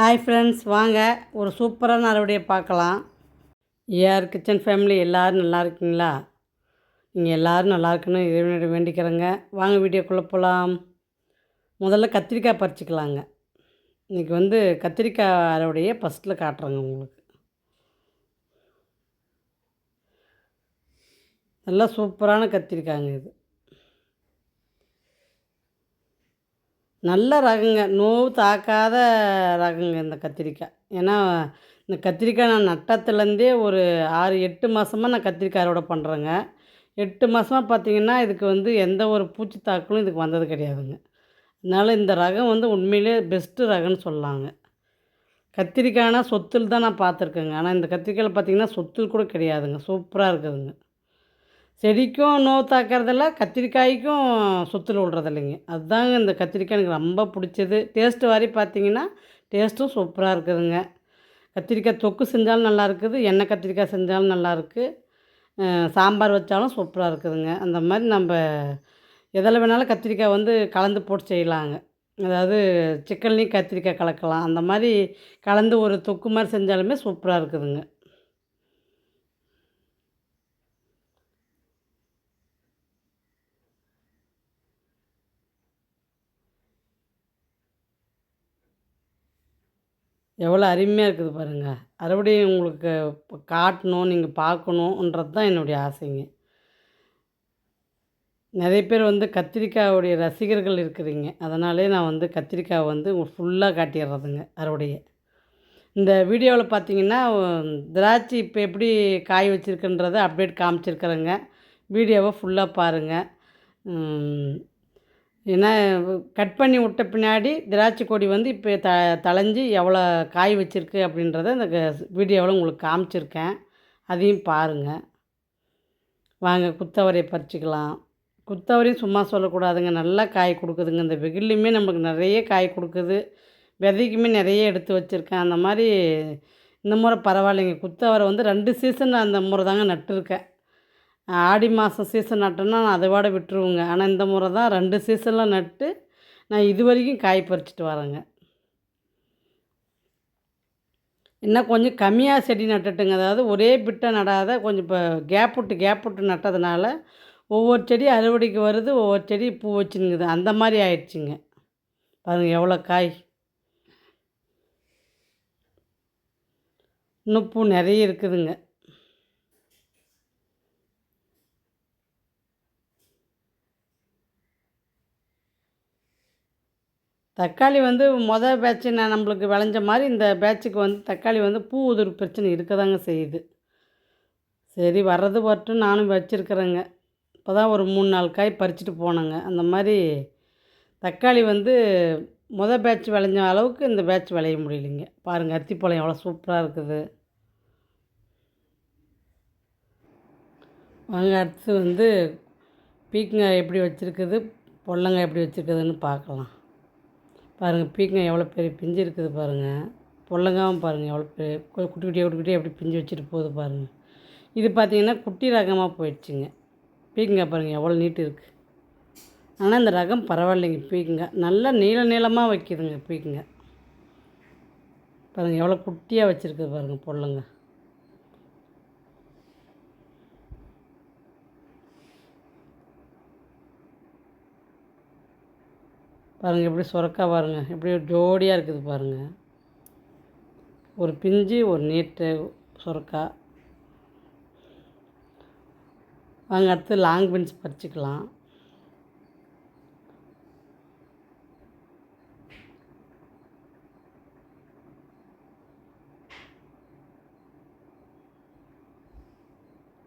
Hi friends வாங்க ஒரு சூப்பரான அறுவடையை பார்க்கலாம். ஏஆர் கிச்சன் ஃபேமிலி எல்லோரும் நல்லா இருக்கீங்களா? நீங்கள் எல்லோரும் நல்லா இருக்குன்னு இறைவனிடம் வேண்டிக்கிறேங்க. வாங்க வீடியோக்குள்ளே போகலாம் முதல்ல கத்திரிக்காய் பறிச்சிக்கலாங்க. இன்றைக்கி வந்து கத்திரிக்காய் அறுவடையை ஃபஸ்ட்டில் காட்டுறேங்க உங்களுக்கு. நல்லா சூப்பரான கத்திரிக்காய்ங்க இது. நல்ல ரகங்க. நோவு தாக்காத ரகங்க இந்த கத்திரிக்காய் ஏன்னா இந்த கத்திரிக்காய் நான் நட்டத்துலேருந்தே ஒரு ஆறு எட்டு மாதமாக நான் கத்திரிக்காய் அறுவடை பண்ணுறேங்க எட்டு மாதமாக பார்த்திங்கன்னா இதுக்கு வந்து எந்த ஒரு பூச்சி தாக்கலும் இதுக்கு வந்தது கிடையாதுங்க. அதனால் இந்த ரகம் வந்து உண்மையிலே பெஸ்ட்டு ரகம்னு சொல்லலாங்க கத்திரிக்காய்னா சொத்தில் தான் நான் பார்த்துருக்கேங்க ஆனால் இந்த கத்திரிக்காயில் பார்த்திங்கன்னா சொத்து கூட கிடையாதுங்க. சூப்பராக இருக்குதுங்க. செடிக்கும் நோவு தாக்கிறதில்ல கத்திரிக்காய்க்கும் சுற்றுல விட்றதில்லைங்க அதுதாங்க இந்த கத்திரிக்காய் எனக்கு ரொம்ப பிடிச்சது. டேஸ்ட்டு வாரி பார்த்தீங்கன்னா டேஸ்ட்டும் சூப்பராக இருக்குதுங்க. கத்திரிக்காய் தொக்கு செஞ்சாலும் நல்லா இருக்குது எண்ணெய் கத்திரிக்காய் செஞ்சாலும் நல்லாயிருக்கு சாம்பார் வச்சாலும் சூப்பராக இருக்குதுங்க. அந்த மாதிரி நம்ம எதில் வேணாலும் கத்திரிக்காய் வந்து கலந்து போட்டு செய்யலாங்க. அதாவது சிக்கன்லேயும் கத்திரிக்காய் கலக்கலாம். அந்த மாதிரி கலந்து ஒரு தொக்கு மாதிரி செஞ்சாலுமே சூப்பராக இருக்குதுங்க. எவ்வளோ அருமையாக இருக்குது பாருங்கள் அறுவடை உங்களுக்கு காட்டணும் நீங்கள் பார்க்கணுன்றது தான் என்னுடைய ஆசைங்க. நிறைய பேர் வந்து கத்திரிக்காவுடைய ரசிகர்கள் இருக்கிறீங்க. அதனாலே நான் வந்து கத்திரிக்காய் வந்து ஃபுல்லாக காட்டிடுறதுங்க அறுவடையை. இந்த வீடியோவில் பார்த்தீங்கன்னா திராட்சை இப்போ எப்படி காய் வச்சுருக்குன்றதை அப்டேட் காமிச்சிருக்கிறேங்க. வீடியோவை ஃபுல்லாக பாருங்கள் ஏன்னா கட் பண்ணி விட்ட பின்னாடி திராட்சை கொடி வந்து இப்போ த தளைஞ்சி எவ்வளோ காய் வச்சுருக்கு அப்படின்றத இந்த வீடியோவில் உங்களுக்கு காமிச்சிருக்கேன். அதையும் பாருங்கள் வாங்க குத்தவரையை பறிச்சிக்கலாம். குத்தவரையும் சும்மா சொல்லக்கூடாதுங்க. நல்லா காய் கொடுக்குதுங்க. இந்த வெயில்லையுமே நமக்கு நிறைய காய் கொடுக்குது. விதைக்குமே நிறைய எடுத்து வச்சுருக்கேன். அந்த மாதிரி இந்த முறை பரவாயில்லைங்க. குத்தவரை வந்து ரெண்டு சீசன் அந்த முறை தாங்க நட்டுருக்கேன். ஆடி மாதம் சீசன் நட்டோன்னா நான் அதை விட ஆனால் இந்த முறை தான் ரெண்டு சீசனில் நட்டு நான் இது வரைக்கும் காய் பறிச்சிட்டு வரேங்க. இன்னும் கொஞ்சம் கம்மியாக செடி நட்டுட்டுங்க. அதாவது ஒரே பிட்டை நடாத கொஞ்சம் இப்போ கேப் விட்டு கேப் விட்டு நட்டதுனால ஒவ்வொரு செடி அறுவடைக்கு வருது ஒவ்வொரு செடி பூ வச்சுனுங்குது அந்த மாதிரி ஆயிடுச்சுங்க. பாருங்கள் எவ்வளோ காய். இன்னும் பூ நிறைய இருக்குதுங்க. தக்காளி வந்து மொதல் பேட்ச் நான் நம்மளுக்கு விளைஞ்ச மாதிரி இந்த பேட்சுக்கு வந்து தக்காளி வந்து பூ உதிர் பிரச்சனை இருக்க தாங்க செய்யுது. சரி வர்றது வரட்டும். நானும் வச்சுருக்குறேங்க. இப்போ தான் ஒரு மூணு நாலு காய் பறிச்சுட்டு போனேங்க. அந்த மாதிரி தக்காளி வந்து மொதல் பேட்ச் விளைஞ்ச அளவுக்கு இந்த பேட்ச் விளைய முடியலைங்க. பாருங்கள் அத்திப்பழம் எவ்வளோ சூப்பராக இருக்குது. வாங்க அடுத்து வந்து பீக்கங்காய் எப்படி வச்சுருக்குது பொள்ளங்காய் எப்படி வச்சுருக்குதுன்னு பார்க்கலாம். பாருங்கள் பீக்கங்காய் எவ்வளோ பெரிய பிஞ்சு இருக்குது பாருங்கள் பொல்லங்காவும் பாருங்கள் எவ்வளோ பெரிய குட்டி குட்டியாக குட்டி குட்டியாக எப்படி பிஞ்சு வச்சுட்டு போகுது பாருங்கள் இது பார்த்திங்கன்னா குட்டி ரகமாக போயிடுச்சுங்க. பீக்கங்காய் பாருங்கள் எவ்வளோ நீட்டு இருக்குது ஆனால் இந்த ரகம் பரவாயில்லைங்க பீக்கங்காய். நல்லா நீள நீளமாக வைக்கிதுங்க பீக்கங்காய். பாருங்கள் எவ்வளோ குட்டியாக வச்சுருக்குது பாருங்கள் பொல்லங்க பாருங்கள் எப்படி சுரக்கா பாருங்கள் எப்படி ஜோடியாக இருக்குது பாருங்கள் ஒரு பிஞ்சு ஒரு நீட்டு சுரக்கா. வாங்க அடுத்து லாங் பீன்ஸ் பறிச்சிக்கலாம்.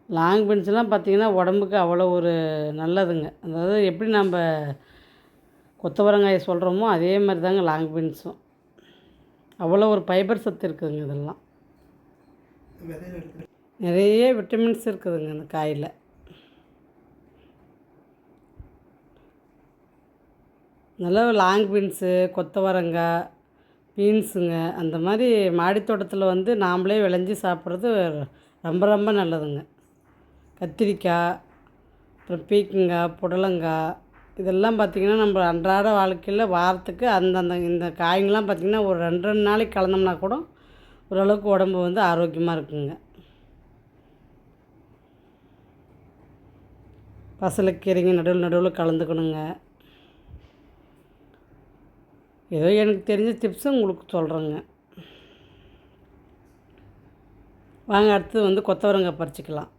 லாங் பீன்ஸ்லாம் பார்த்திங்கன்னா உடம்புக்கு அவ்வளோ ஒரு நல்லதுங்க. அதாவது எப்படி நம்ம கொத்தவரங்காயை சொல்கிறோமோ அதே மாதிரி தாங்க லாங் பீன்ஸும். அவ்வளோ ஒரு ஃபைபர் சத்து இருக்குதுங்க இதெல்லாம். நிறைய விட்டமின்ஸ் இருக்குதுங்க இந்த காயில். நல்லா லாங் பீன்ஸு கொத்தவரங்காய் பீன்ஸுங்க. அந்த மாதிரி மாடித்தோட்டத்தில் வந்து நாம்ளே விளைஞ்சி சாப்பிட்றது ரொம்ப ரொம்ப நல்லதுங்க. கத்திரிக்காய் அப்புறம் பீக்கங்காய் புடலங்காய் இதெல்லாம் பார்த்திங்கன்னா நம்ம அன்றாட வாழ்க்கையில் வாரத்துக்கு அந்தந்த இந்த காய்ங்கெலாம் பார்த்திங்கன்னா ஒரு ரெண்டு ரெண்டு நாளைக்கு கலந்தோம்னா கூட ஓரளவுக்கு உடம்பு வந்து ஆரோக்கியமாக இருக்குங்க. பசலைக்கீரைங்க நடுவில் நடுவில் கலந்துக்கணுங்க. ஏதோ எனக்கு தெரிஞ்ச டிப்ஸு உங்களுக்கு சொல்கிறேங்க வாங்க அடுத்தது வந்து கொத்தவரங்காய் பறிச்சிக்கலாம்.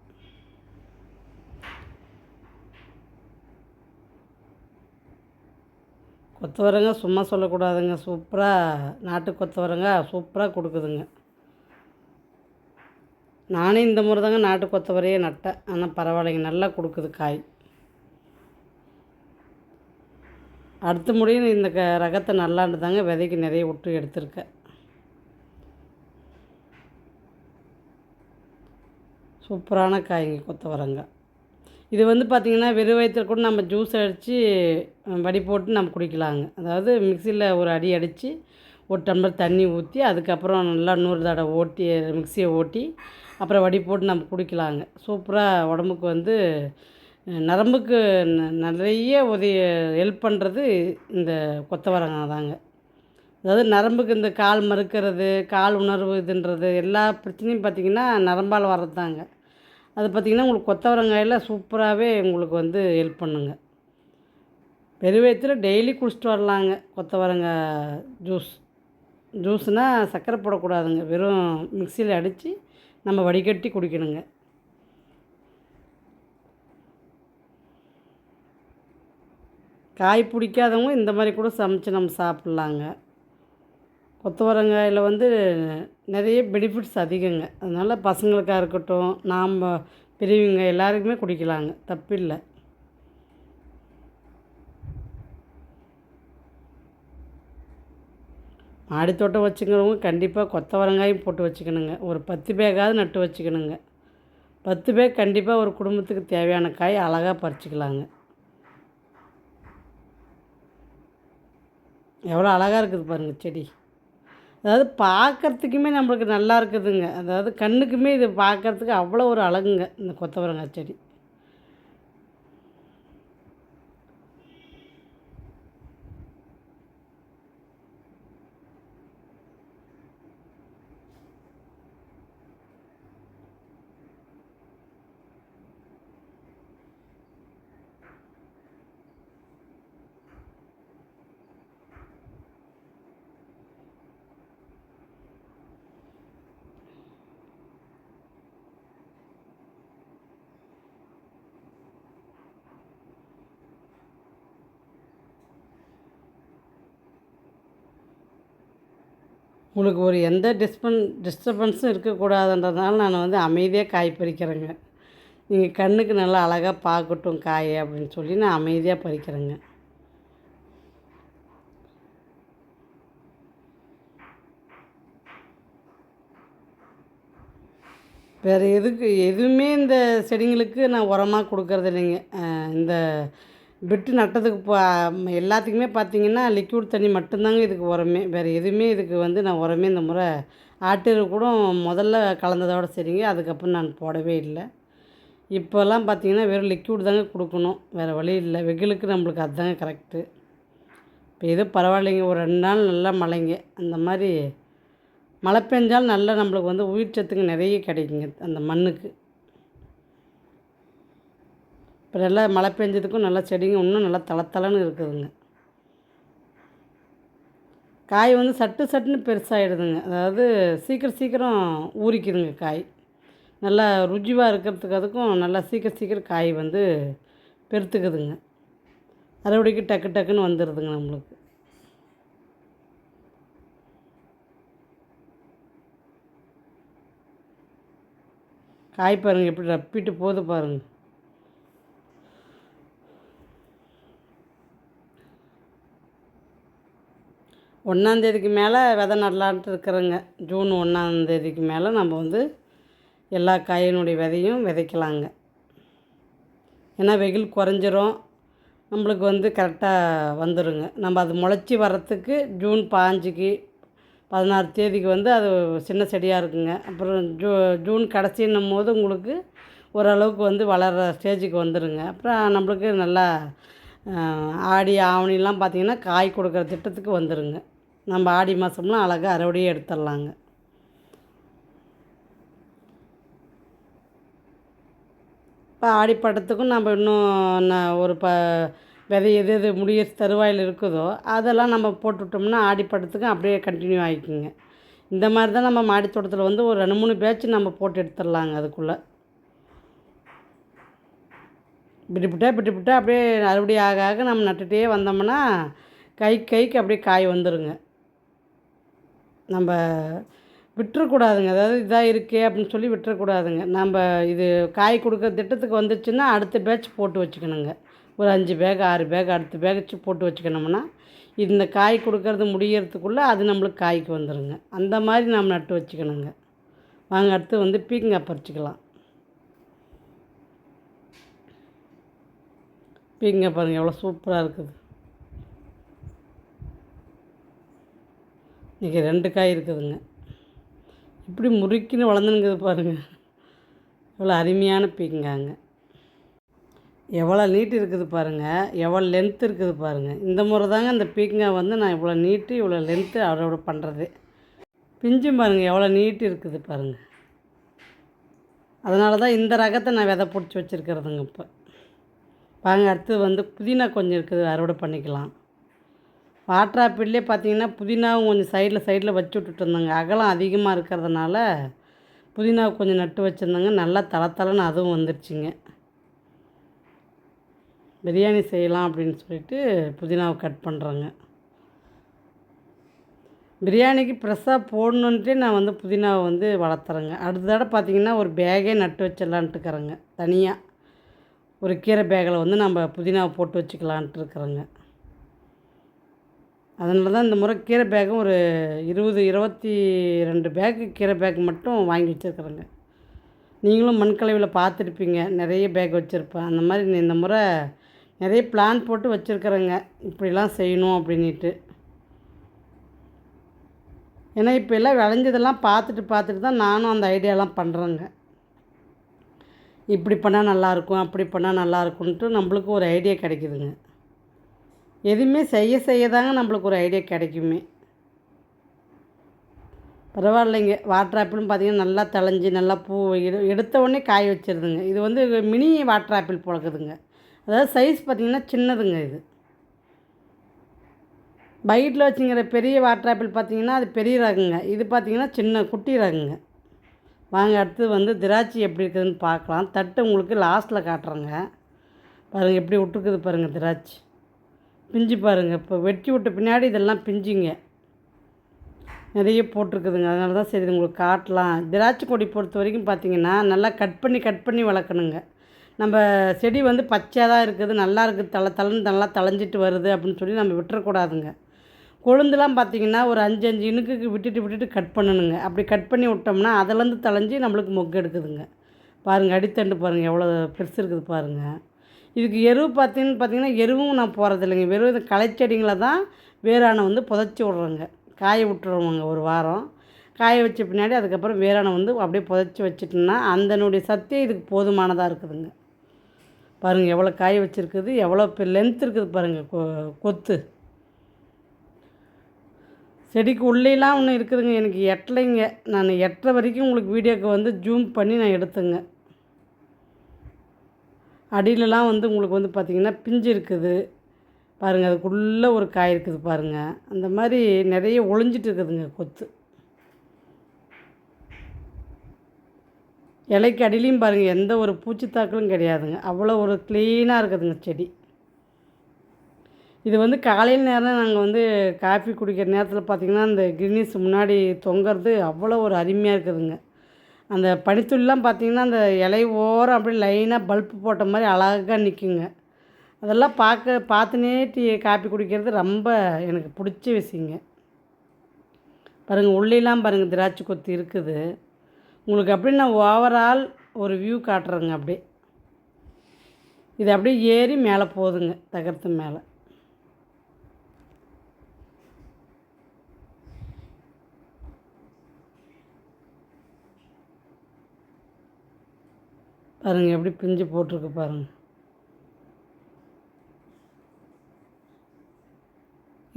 கொத்தவரங்க சும்மா சொல்லக்கூடாதுங்க. சூப்பராக நாட்டு கொத்தவரங்க சூப்பராக கொடுக்குதுங்க. நானே இந்த முறை தாங்க நாட்டு கொத்தவரையே நட்டேன். ஆனால் பரவாயில்லைங்க நல்லா கொடுக்குது காய். அடுத்த முடியும் இந்த க ரகத்தை நல்லாண்டு தாங்க விதைக்கு நிறைய விட்டு எடுத்திருக்கேன். சூப்பரான காய்ங்க கொத்தவரங்காய் இது வந்து பார்த்திங்கன்னா வெறும் வயிற்றில் கூட நம்ம ஜூஸ் அடித்து வடி போட்டு நம்ம குடிக்கலாங்க. அதாவது மிக்சியில் ஒரு அடி அடித்து ஒரு டம்ளர் தண்ணி ஊற்றி அதுக்கப்புறம் நல்லா நூறு தடவை ஓட்டி மிக்சியை ஓட்டி அப்புறம் வடி போட்டு நம்ம குடிக்கலாங்க. சூப்பராக உடம்புக்கு வந்து நரம்புக்கு நிறைய உதவி ஹெல்ப் பண்ணுறது இந்த கொத்தவரங்காய் தாங்க. அதாவது நரம்புக்கு இந்த கால் மறுக்கிறது கால் உணர்வு இதுன்றது எல்லா பிரச்சனையும் பார்த்திங்கன்னா நரம்பால் வர்றது தாங்க அது பார்த்திங்கன்னா உங்களுக்கு கொத்தவரங்காயில் சூப்பராகவே உங்களுக்கு வந்து ஹெல்ப் பண்ணுங்க. பெருவயத்தில் டெய்லி குடிச்சிட்டு வரலாங்க கொத்தவரங்காய் ஜூஸ். ஜூஸ்னால் சர்க்கரை போடக்கூடாதுங்க. வெறும் மிக்சியில் அடித்து நம்ம வடிகட்டி குடிக்கணுங்க. காய் பிடிக்காதவங்க இந்த மாதிரி கூட சமைச்சு நம்ம சாப்பிட்லாங்க. கொத்தவரங்காயில் வந்து நிறைய பெனிஃபிட்ஸ் அதிகங்க. அதனால் பசங்களுக்காக இருக்கட்டும் நாம் பெரியவங்க எல்லாருக்குமே குடிக்கலாங்க. தப்பில்லை. மாடித்தோட்டம் வச்சுக்கிறவங்க கண்டிப்பாக கொத்தவரங்காயும் போட்டு வச்சுக்கணுங்க. ஒரு பத்து பேக்காவது நட்டு வச்சுக்கணுங்க. பத்து பேக் கண்டிப்பாக ஒரு குடும்பத்துக்கு தேவையான காய் அழகாக பறிச்சிக்கலாங்க. எவ்வளோ அழகாக இருக்குது பாருங்கள் செடி. அதாவது பார்க்குறதுக்குமே நம்மளுக்கு நல்லா இருக்குதுங்க. அதாவது கண்ணுக்குமே இது பார்க்குறதுக்கு அவ்வளோ ஒரு அழகுங்க இந்த கொத்தவரங்காய் செடி. உங்களுக்கு ஒரு எந்த டிஸ்பன் டிஸ்டர்பன்ஸும் இருக்கக்கூடாதுன்றதுனால நான் வந்து அமைதியாக காய் பறிக்கிறேங்க. நீங்கள் கண்ணுக்கு நல்லா அழகாக பார்க்கட்டும் காய் அப்படின்னு சொல்லி நான் அமைதியாக பறிக்கிறேங்க. வேறு எதுக்கு எதுவுமே இந்த செடிங்களுக்கு நான் உரமாக கொடுக்கறது இல்லைங்க இந்த பெட்டு நட்டதுக்கு பா எல்லாத்துக்குமே பார்த்தீங்கன்னா லிக்யூட் தண்ணி மட்டும்தாங்க இதுக்கு உரமே. வேறு எதுவுமே இதுக்கு வந்து நான் உரமே இந்த முறை ஆட்டு கூட முதல்ல கலந்ததோட சரிங்க. அதுக்கப்புறம் நான் போடவே இல்லை. இப்போல்லாம் பார்த்தீங்கன்னா வெறும் லிக்யூட் தாங்க கொடுக்கணும். வேறு வழி இல்லை. வெயிலுக்கு நம்மளுக்கு அதுதாங்க கரெக்டு இப்போ எதுவும் பரவாயில்லைங்க. ஒரு ரெண்டு நாள் நல்லா மழைங்க. அந்த மாதிரி மழை பெஞ்சாலும் நல்லா நம்மளுக்கு வந்து உயிர் சத்துங்க நிறைய கிடைக்குங்க அந்த மண்ணுக்கு. இப்போ நல்லா மழை பெஞ்சதுக்கும் நல்லா செடிங்க இன்னும் நல்லா தளத்தலன்னு இருக்குதுங்க. காய் வந்து சட்டு சட்டுன்னு பெருசாகிடுதுங்க அதாவது சீக்கிரம் சீக்கிரம் ஊறிக்குதுங்க காய். நல்லா ருஜிவாக இருக்கிறதுக்கு அதுக்கும் நல்லா சீக்கிரம் சீக்கிரம் காய் வந்து பெருத்துக்குதுங்க. அறுவடைக்கு டக்கு டக்குன்னு வந்துடுதுங்க நம்மளுக்கு. காய் பாருங்கள் எப்படி ரப்பிட்டு போகுது பாருங்கள் ஒன்றாந்தேதிக்கு மேலே விதை நடலான்ட்டு இருக்கிறோங்க. ஜூன் ஒன்றாந்தேதிக்கு மேலே நம்ம வந்து எல்லா காயினுடைய விதையும் விதைக்கலாங்க. ஏன்னா வெயில் குறைஞ்சிரும். நம்மளுக்கு வந்து கரெக்டாக வந்துடுங்க நம்ம அது முளைச்சி வர்றதுக்கு ஜூன் பாஞ்சுக்கு பதினாறு தேதிக்கு வந்து அது சின்ன செடியாக இருக்குங்க. அப்புறம் ஜூ ஜூன் கடைசின்னும் போது உங்களுக்கு ஓரளவுக்கு வந்து வளர்கிற ஸ்டேஜுக்கு வந்துடுங்க அப்புறம் நம்மளுக்கு நல்லா ஆடி ஆவணிலாம் பார்த்திங்கன்னா காய் கொடுக்குற திட்டத்துக்கு வந்துடுங்க நம்ம ஆடி மாதம்லாம் அழகாக அறுவடையே எடுத்துடலாங்க. இப்போ ஆடிப்பட்டத்துக்கும் நம்ம இன்னும் நான் ஒரு ப விதை எது எது முடிய தருவாயில் இருக்குதோ அதெல்லாம் நம்ம போட்டுவிட்டோம்னா ஆடிப்பட்டத்துக்கும் அப்படியே கண்டினியூ ஆகிக்குங்க. இந்த மாதிரி தான் நம்ம மாடி தோட்டத்தில் வந்து ஒரு ரெண்டு மூணு பேட்ச் நம்ம போட்டு எடுத்துடலாங்க அதுக்குள்ளே. விட்டுப்பிட்டா விட்டுப்பிட்டா அப்படியே அறுவடை ஆக ஆக நம்ம நட்டுகிட்டே வந்தோம்னா கை கைக்கு அப்படியே காய் வந்துடுங்க நம்ம விட்டுறக்கூடாதுங்க. அதாவது இதாக இருக்கே அப்படின்னு சொல்லி விட்டுறக்கூடாதுங்க. நம்ம இது காய் கொடுக்குற திட்டத்துக்கு வந்துச்சுன்னா அடுத்த பேட்ச் போட்டு வச்சுக்கணுங்க. ஒரு அஞ்சு பேக் ஆறு பேக் அடுத்த பேட்ச் போட்டு வச்சுக்கணும்னா இந்த காய் கொடுக்கறது முடியறதுக்குள்ளே அது நம்மளுக்கு காய்க்கு வந்துடுங்க அந்த மாதிரி நம்ம நட்டு வச்சுக்கணுங்க. வாங்க அடுத்து வந்து பீக்கங்காய் பறிச்சிக்கலாம். பீக்கங்காய் பாருங்கள் எவ்வளோ சூப்பராக இருக்குது. இன்றைக்கி ரெண்டு காய் இருக்குதுங்க. இப்படி முறுக்கின்னு வளர்ந்துனுங்குது பாருங்கள் இவ்வளோ அருமையான பீங்காங்க. எவ்வளோ நீட்டு இருக்குது பாருங்கள் எவ்வளோ லென்த் இருக்குது பாருங்கள் இந்த முறை தாங்க இந்த பீக்கங்காய் வந்து நான் இவ்வளோ நீட்டு இவ்வளோ லென்த்து அறுவடை பண்ணுறது பிஞ்சும் பாருங்கள் எவ்வளோ நீட்டு இருக்குது பாருங்கள் அதனால தான் இந்த ரகத்தை நான் விதை பிடிச்சி வச்சுருக்கிறதுங்க இப்போ. பாருங்கள் அடுத்து வந்து புதினா கொஞ்சம் இருக்குது அறுவடை பண்ணிக்கலாம். வாட்டர் ஆப்பிள்லேயே பார்த்தீங்கன்னா புதினாவும் கொஞ்சம் சைடில் சைடில் வச்சு விட்டுட்டுருந்தோங்க. அகலம் அதிகமாக இருக்கிறதுனால புதினாவை கொஞ்சம் நட்டு வச்சுருந்தேங்க. நல்லா தள தளன்னு அதுவும் வந்துருச்சுங்க. பிரியாணி செய்யலாம் அப்படின்னு சொல்லிட்டு புதினாவை கட் பண்ணுறேங்க. பிரியாணிக்கு ஃப்ரெஷ்ஷாக போடணுன்ட்டே நான் வந்து புதினாவை வந்து வளர்த்துறேங்க. அடுத்த தடவை பார்த்தீங்கன்னா ஒரு பேகே நட்டு வச்சிடலான்ட்டுக்கிறேங்க தனியாக ஒரு கீரை பேக்கில் வந்து நம்ம புதினாவை போட்டு வச்சுக்கலான்ட்டு இருக்கிறேங்க. அதனால தான் இந்த முறை கீரை பேக்கும் ஒரு இருபது இருபத்தி ரெண்டு பேக்கு கீரை பேக் மட்டும் வாங்கி வச்சுருக்குறேங்க. நீங்களும் மண்கலவையில் பார்த்துருப்பீங்க. நிறைய பேக் வச்சுருப்பேன். அந்த மாதிரி இந்த முறை நிறைய பிளான் போட்டு வச்சுருக்குறேங்க. இப்படிலாம் செய்யணும் அப்படின்ட்டு ஏன்னா இப்போ எல்லாம் விளைஞ்சதெல்லாம் பார்த்துட்டு பார்த்துட்டு தான் நானும் அந்த ஐடியாலாம் பண்ணுறேங்க இப்படி பண்ணால் நல்லாயிருக்கும் அப்படி பண்ணால் நல்லாயிருக்குன்ட்டு நம்மளுக்கு ஒரு ஐடியா கிடைக்கிதுங்க. எதுவுமே செய்ய செய்ய தாங்க நம்மளுக்கு ஒரு ஐடியா கிடைக்குமே. பரவாயில்லைங்க. வாட்டர் ஆப்பிளும் பார்த்திங்கன்னா நல்லா தளைஞ்சி நல்லா பூ எடு எடுத்த உடனே காய வச்சிருதுங்க. இது வந்து மினி வாட்டர் ஆப்பிள் பிழக்குதுங்க அதாவது சைஸ் பார்த்திங்கன்னா சின்னதுங்க இது. பைட்டில் வச்சுங்கிற பெரிய வாட்டர் ஆப்பிள் பார்த்திங்கன்னா அது பெரிய ரகங்க. இது பார்த்திங்கன்னா சின்ன குட்டி ரகங்க. வாங்க அடுத்து வந்து திராட்சை எப்படி இருக்குதுன்னு பார்க்கலாம். தட்டு உங்களுக்கு லாஸ்ட்டில் காட்டுறேங்க. பாருங்கள் எப்படி விட்டுருக்குது பாருங்கள் திராட்சை. பிஞ்சு பாருங்கள் இப்போ வெட்டி விட்ட பின்னாடி இதெல்லாம் பிஞ்சுங்க. நிறைய போட்டிருக்குதுங்க. அதனால தான் சரி உங்களுக்கு காட்டலாம். திராட்சை கொடி பொறுத்த வரைக்கும் பார்த்திங்கன்னா நல்லா கட் பண்ணி கட் பண்ணி வளர்க்கணுங்க. நம்ம செடி வந்து பச்சையாக தான் இருக்குது. நல்லா இருக்குது தலை தலைன்னு நல்லா தளைஞ்சிட்டு வருது அப்படின்னு சொல்லி நம்ம விட்டுறக்கூடாதுங்க. கொழுந்துலாம் பார்த்திங்கன்னா ஒரு அஞ்சு அஞ்சு இணுக்குக்கு விட்டுட்டு விட்டுட்டு கட் பண்ணணுங்க. அப்படி கட் பண்ணி விட்டோம்னா அதிலேருந்து தளைஞ்சி நம்மளுக்கு மொக்கு எடுக்குதுங்க. பாருங்கள் அடித்தண்டு பாருங்கள் எவ்வளோ பெருசு இருக்குது பாருங்கள் இதுக்கு எருவு பார்த்தீங்கன்னு பார்த்தீங்கன்னா எருவும் நான் போகிறதில்லைங்க வெறும் இந்த களைச்செடிங்களை தான் வேரானை வந்து புதைச்சி விட்றோங்க. காய விட்டுருவோங்க ஒரு வாரம். காய வச்ச பின்னாடி அதுக்கப்புறம் வேரானை வந்து அப்படியே புதைச்சி வச்சிட்டோம்னா அந்தனுடைய சத்தே இதுக்கு போதுமானதாக இருக்குதுங்க. பாருங்கள் எவ்வளோ காய வச்சுருக்குது எவ்வளோ லென்த் இருக்குது பாருங்கள் கொ கொத்து. செடிக்கு உள்ளேலாம் ஒன்று இருக்குதுங்க எனக்கு எட்டலைங்க. நான் எட்டரை வரைக்கும் உங்களுக்கு வீடியோக்கு வந்து ஜூம் பண்ணி நான் எடுத்துங்க. அடியிலலாம் வந்து உங்களுக்கு வந்து பார்த்திங்கன்னா பிஞ்சு இருக்குது. பாருங்கள் அதுக்குள்ளே ஒரு காய் இருக்குது பாருங்கள் அந்த மாதிரி நிறைய ஒளிஞ்சிட்டு இருக்குதுங்க கொத்து. இலைக்கு அடியிலையும் பாருங்கள் எந்த ஒரு பூச்சித்தாக்களும் கிடையாதுங்க. அவ்வளோ ஒரு க்ளீனாக இருக்குதுங்க செடி. இது வந்து காலையில் நேரம் நாங்கள் வந்து காஃபி குடிக்கிற நேரத்தில் பார்த்திங்கன்னா அந்த கிரீனிஸ் முன்னாடி தொங்குறது அவ்வளோ ஒரு அருமையாக இருக்குதுங்க. அந்த பனித்துளிலாம் பார்த்திங்கன்னா அந்த இலை ஓரம் அப்படியே லைனாக பல்ப்பு போட்ட மாதிரி அழகாக நிற்குங்க அதெல்லாம் பார்க்க பார்த்துனே டீ காப்பி குடிக்கிறது ரொம்ப எனக்கு பிடிச்ச விஷயங்க. பாருங்கள் உள்ளேலாம் பாருங்கள் திராட்சை கொத்து இருக்குது. உங்களுக்கு அப்படியே நான் ஓவரால் ஒரு வியூ காட்டுறேங்க அப்படியே. இது அப்படியே ஏறி மேலே போகுதுங்க தகரத்து மேலே. பாருங்கள் எப்படி பிஞ்சு போட்டிருக்கு பாருங்கள்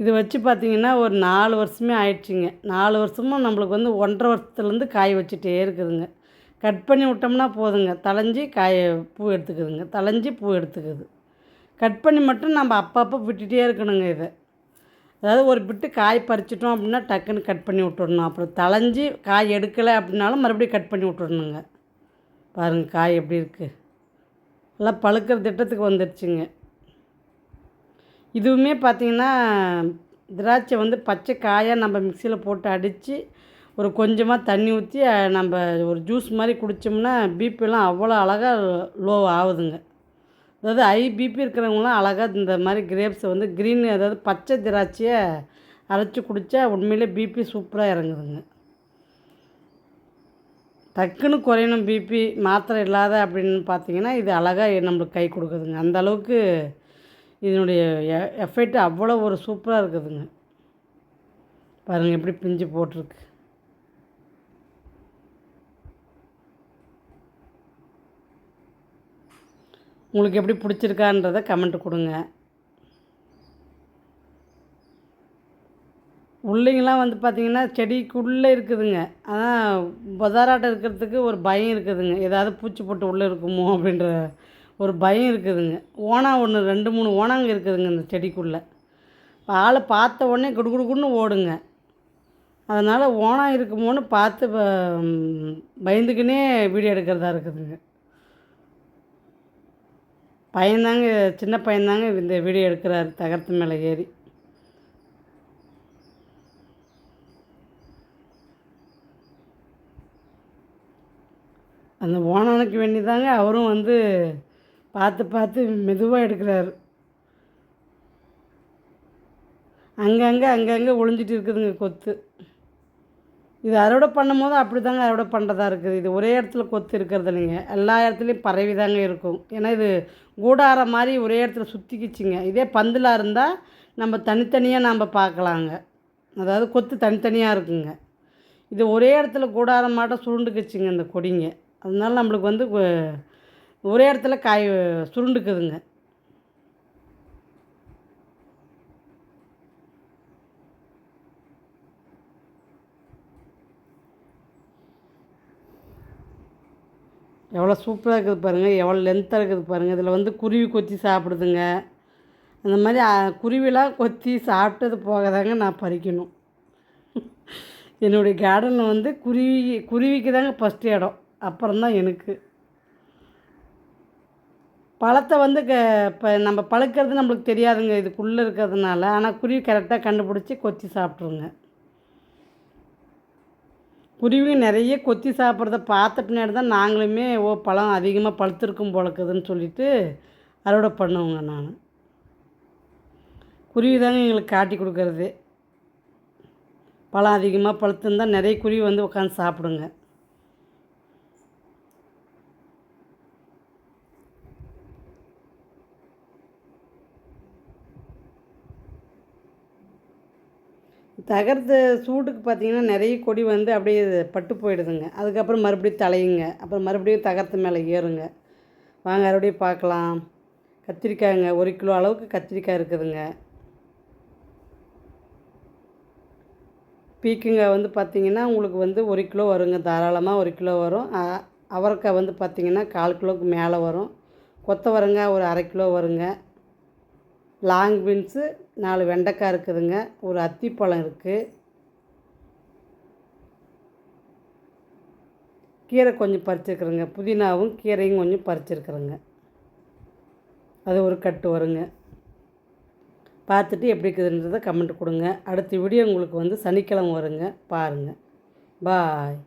இது வச்சு பார்த்திங்கன்னா ஒரு நாலு வருஷமே ஆயிடுச்சுங்க. நாலு வருஷமும் நம்மளுக்கு வந்து ஒன்றரை வருஷத்துலேருந்து காய வச்சுட்டே இருக்குதுங்க. கட் பண்ணி விட்டோம்னா போதுங்க. தலைஞ்சி காய பூ எடுத்துக்குதுங்க. தலைஞ்சி பூ எடுத்துக்குது. கட் பண்ணி மட்டும் நம்ம அப்பப்போ விட்டுட்டே இருக்கணுங்க இதை. அதாவது ஒரு பிட்டு காய் பறிச்சிட்டோம் அப்படின்னா டக்குன்னு கட் பண்ணி விட்டுடணும். அப்புறம் தலைஞ்சி காய் எடுக்கலை அப்படின்னாலும் மறுபடியும் கட் பண்ணி விட்டுடணுங்க. பாருங்கள் காய் எப்படி இருக்குது எல்லாம் பழுக்கிற திட்டத்துக்கு வந்துடுச்சுங்க. இதுவுமே பார்த்திங்கன்னா திராட்சை வந்து பச்சை காயாக நம்ம மிக்சியில் போட்டு அடித்து ஒரு கொஞ்சமாக தண்ணி ஊற்றி நம்ம ஒரு ஜூஸ் மாதிரி குடித்தோம்னா பிபிலாம் அவ்வளோ அழகாக லோ ஆகுதுங்க. அதாவது ஹை பிபி இருக்கிறவங்களாம் அழகாக இந்த மாதிரி கிரேப்ஸை வந்து க்ரீன் அதாவது பச்சை திராட்சையை அரைச்சி குடித்தா உண்மையிலே பிபி சூப்பராக இறங்குதுங்க. டக்குன்னு குறையணும் பிபி மாத்திரை இல்லாத அப்படின்னு பார்த்தீங்கன்னா இது அழகாக நம்மளுக்கு கை கொடுக்குதுங்க. அந்த அளவுக்கு இதனுடைய எஃபெக்ட் அவ்வளோ ஒரு சூப்பராக இருக்குதுங்க. பாருங்கள் எப்படி பிஞ்சு போட்டிருக்கு. உங்களுக்கு எப்படி பிடிச்சிருக்கான்றதை கமெண்ட் கொடுங்க. உள்ளேங்கெல்லாம் வந்து பார்த்திங்கன்னா செடிக்குள்ளே இருக்குதுங்க. ஆனால் பஜாராட்டம் இருக்கிறதுக்கு ஒரு பயம் இருக்குதுங்க. ஏதாவது பூச்சி போட்டு உள்ளே இருக்குமோ அப்படின்ற ஒரு பயம் இருக்குதுங்க. ஓனா ஒன்று ரெண்டு மூணு ஓனாங்க இருக்குதுங்க இந்த செடிக்குள்ளே. ஆளை பார்த்த உடனே குடுகுடுக்குன்னு ஓடுங்க. அதனால் ஓனா இருக்குமோன்னு பார்த்து பயந்துக்கினே வீடியோ எடுக்கிறதா இருக்குதுங்க. பையன்தாங்க சின்ன பையன்தாங்க இந்த வீடியோ எடுக்கிறாரு தகரத்து மேலே ஏறி. அந்த ஓனனுக்கு வேண்டி தாங்க அவரும் வந்து பார்த்து பார்த்து மெதுவாக எடுக்கிறாரு. அங்கங்கே அங்கங்கே ஒளிஞ்சிட்டு இருக்குதுங்க கொத்து. இது அறுவடை பண்ணும் போது அப்படி தாங்க அறுவடை பண்ணுறதா இருக்குது. இது ஒரே இடத்துல கொத்து இருக்கிறது இல்லைங்க. எல்லா இடத்துலையும் பரவி தாங்க இருக்கும். ஏன்னா இது கூடார மாதிரி ஒரே இடத்துல சுற்றிக்கிச்சிங்க இதே பந்தில் இருந்தால் நம்ம தனித்தனியாக நாம் பார்க்கலாங்க அதாவது கொத்து தனித்தனியாக இருக்குங்க. இது ஒரே இடத்துல கூடாரம் மாட்டம் சுருண்டுக்குச்சுங்க இந்த கொடிங்க. அதனால நம்மளுக்கு வந்து ஒரே இடத்துல காய் சுருண்டுக்குதுங்க. எவ்வளோ சூப்பராக இருக்குது பாருங்கள் எவ்வளோ லென்த்தாக இருக்குது பாருங்கள் இதில் வந்து குருவி கொத்தி சாப்பிடுதுங்க. அந்த மாதிரி குருவிலாம் கொத்தி சாப்பிட்டது போக தாங்க நான் பறிக்கணும். என்னுடைய கார்டனில் வந்து குருவி குருவிக்கு தாங்க ஃபஸ்ட்டு இடம். அப்புறம்தான் எனக்கு. பழத்தை வந்து க இப்போ நம்ம பழுக்கிறது நம்மளுக்கு தெரியாதுங்க இதுக்குள்ளே இருக்கிறதுனால. ஆனால் குருவி கரெக்டாக கண்டுபிடிச்சி கொத்தி சாப்பிட்ருங்க. குருவி நிறைய கொத்தி சாப்பிட்றத பார்த்த பின்னாடி தான் நாங்களுமே ஓ பழம் அதிகமாக பழுத்திருக்கும் போலக்குதுன்னு சொல்லிட்டு அறுவடை பண்ணுவோங்க நான். குருவி தாங்க எங்களுக்கு காட்டி கொடுக்கறது. பழம் அதிகமாக பழுத்துருந்தால் நிறைய குருவி வந்து உட்காந்து சாப்பிடுங்க. தகர்த்த சூட்டுக்கு பார்த்திங்கன்னா நிறைய கொடி வந்து அப்படியே பட்டு போயிடுதுங்க. அதுக்கப்புறம் மறுபடியும் தலையுங்க. அப்புறம் மறுபடியும் தகர்த்த மேலே ஏறுங்க. வாங்க மறுபடியும் பார்க்கலாம். கத்திரிக்காய்ங்க ஒரு கிலோ அளவுக்கு கத்திரிக்காய் இருக்குதுங்க. பீக்குங்காய் வந்து பார்த்திங்கன்னா உங்களுக்கு வந்து ஒரு கிலோ வருங்க. தாராளமாக ஒரு கிலோ வரும். அவரைக்காய் வந்து பார்த்திங்கன்னா கால் கிலோவுக்கு மேலே வரும். கொத்தவரங்காய் ஒரு அரை கிலோ வருங்க. லாங் பீன்ஸு நாலு வெண்டைக்காய் இருக்குதுங்க. ஒரு அத்திப்பழம் இருக்குது கீரை கொஞ்சம் பறிச்சிருக்குறேங்க. புதினாவும் கீரையும் கொஞ்சம் பறிச்சிருக்குறேங்க. அது ஒரு கட்டு வருங்க. பார்த்துட்டு எப்படி இருக்குதுன்றதை கமெண்ட் கொடுங்க. அடுத்த வீடியோ உங்களுக்கு வந்து சனிக்கிழமை வருங்க. பாருங்கள் பாய்.